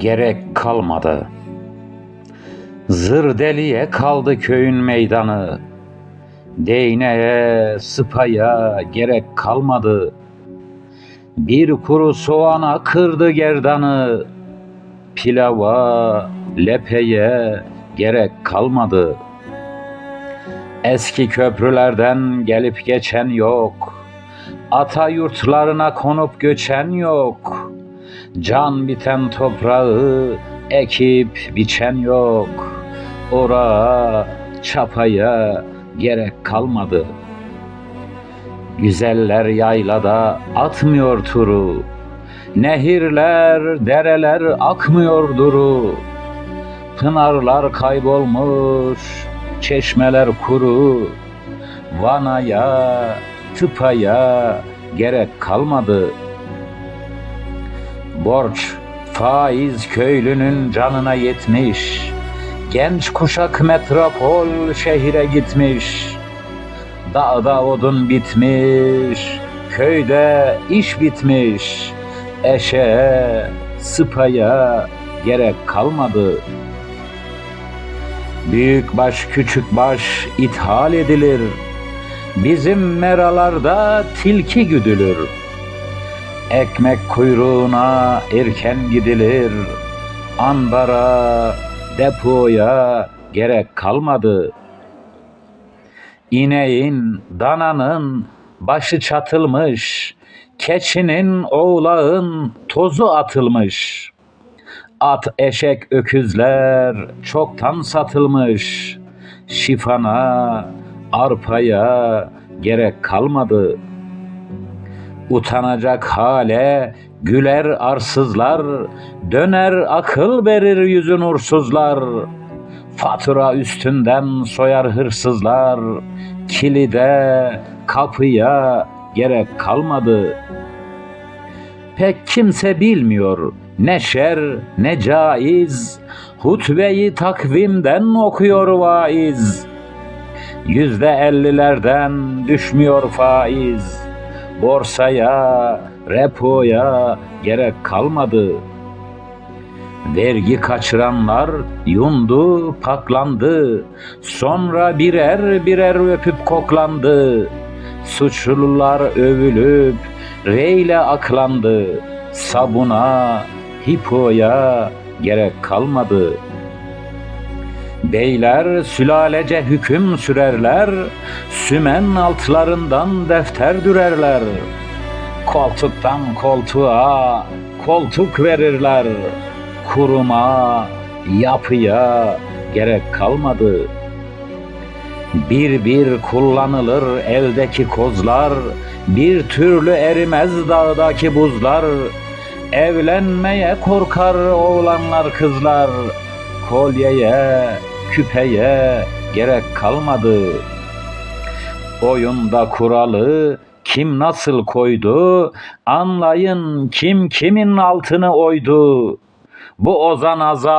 gerek kalmadı. Zır deliye kaldı köyün meydanı. Değneğe, sıpaya gerek kalmadı. Bir kuru soğana kırdı gerdanı. Pilava, lepeye gerek kalmadı. Eski köprülerden gelip geçen yok. Ata yurtlarına konup göçen yok. Can biten toprağı ekip biçen yok. Ora çapaya gerek kalmadı. Güzeller yaylada atmıyor turu. Nehirler, dereler akmıyor duru. Pınarlar kaybolmuş, çeşmeler kuru. Vanaya, tıpaya gerek kalmadı. Borç, faiz köylünün canına yetmiş. Genç kuşak metropol şehire gitmiş. Dağda odun bitmiş, köyde iş bitmiş. Eşe, sıpaya gerek kalmadı. Büyük baş küçük baş ithal edilir. Bizim meralarda tilki güdülür. Ekmek kuyruğuna erken gidilir. Ambara, depoya gerek kalmadı. İneğin, dananın başı çatılmış. Keçinin, oğlağın tozu atılmış. At, eşek, öküzler çoktan satılmış. Şifana, arpaya gerek kalmadı. Utanacak hale güler arsızlar, döner akıl verir yüzün ursuzlar. Fatura üstünden soyar hırsızlar, kilide, kapıya gerek kalmadı. Pek kimse bilmiyor ne şer ne caiz, hutbeyi takvimden okuyor vaiz. Yüzde ellilerden düşmüyor faiz. Borsaya, repoya gerek kalmadı. Vergi kaçıranlar yundu, paklandı. Sonra birer birer öpüp koklandı. Suçlular övülüp reyle aklandı. Sabuna, hipoya gerek kalmadı.'' Beyler sülalece hüküm sürerler, sümen altlarından defter dürerler. Koltuktan koltuğa koltuk verirler. Kuruma, yapıya gerek kalmadı. Bir bir kullanılır eldeki kozlar, bir türlü erimez dağdaki buzlar. Evlenmeye korkar oğlanlar kızlar, kolyeye, küpeye gerek kalmadı. Oyunda kuralı kim nasıl koydu, anlayın kim kimin altını oydu. Bu ozan azar